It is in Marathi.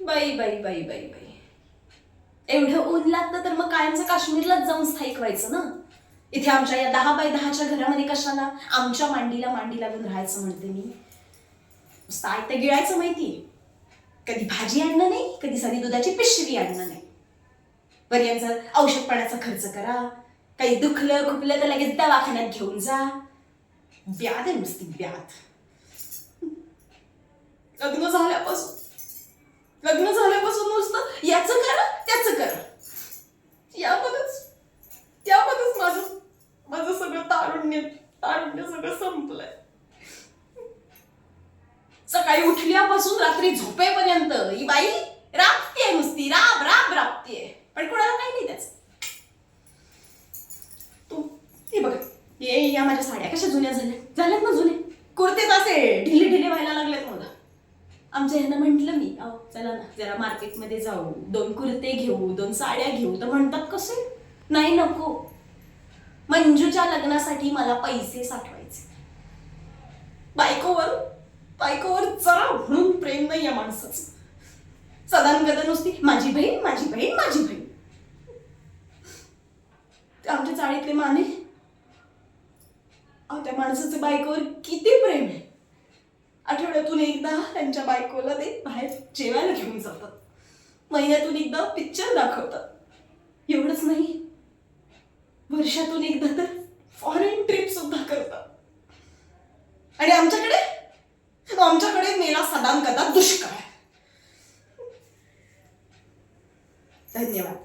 बाई बाई बाई बाई बाई. एवढं ऊन लागतं तर मग कायमचं काश्मीरलाच जाऊन स्थायिक व्हायचं ना? इथे आमच्या या दहा बाय दहाच्या घरामध्ये कशाला? आमच्या मांडीला मांडी लागून राहायचं म्हणते मी. नुसतं आयतं गिळायचं माहितीये कधी भाजी आणणं नाही कधी साधी दुधाची पिशवी आणणं नाही. बरं यांचं औषध पाण्याचा खर्च करा. काही दुखलं खुपलं तर लगेच दवाखान्यात घेऊन जा. ब्याद आहे नुसती ब्याद. लग्न झाल्यापासून लग्न झाल्यापासून नुसतं याचं करा त्याचं करा यामध्येच यामध्येच माझं माझं सगळं तारुण्य तारुण्य सगळं संपलंय. सकाळी उठल्यापासून रात्री झोपेपर्यंत ही बाई राबतीये नुसती राब राब राबतीये. पण कोणाला काही नाही त्याच. तू हे बघ ये या माझ्या साड्या कशा जुन्या झाल्या? झाल्यात ना जुने? कुर्ते असे ढिले ढिले व्हायला लागलेत मला. आमच्या ह्यांना म्हंटल मी अहो चला ना जरा मार्केटमध्ये जाऊ. दोन कुर्ते घेऊ दोन साड्या घेऊ. तर म्हणतात कसे? नाही नको. मंजूच्या लग्नासाठी मला पैसे साठवायचे. बायकोवर बायकोवर जरा म्हणून प्रेम नाही या माणसाचं. सदानगदा नुसती माझी बहीण माझी बहीण माझी बहीण. आमच्या चाळीतले माने अहो त्या माणसाचं बायकोवर किती आठवड्यातून एकदा त्यांच्या बायकोला ते बाहेर जेवायला घेऊन जातात. महिन्यातून एकदा पिक्चर दाखवतात. एवढंच नाही. वर्षातून एकदा तर फॉरेन ट्रिप सुद्धा करतात. आणि आमच्याकडे आमच्याकडे मेला सदाम कदा दुष्काळ धन्यवाद.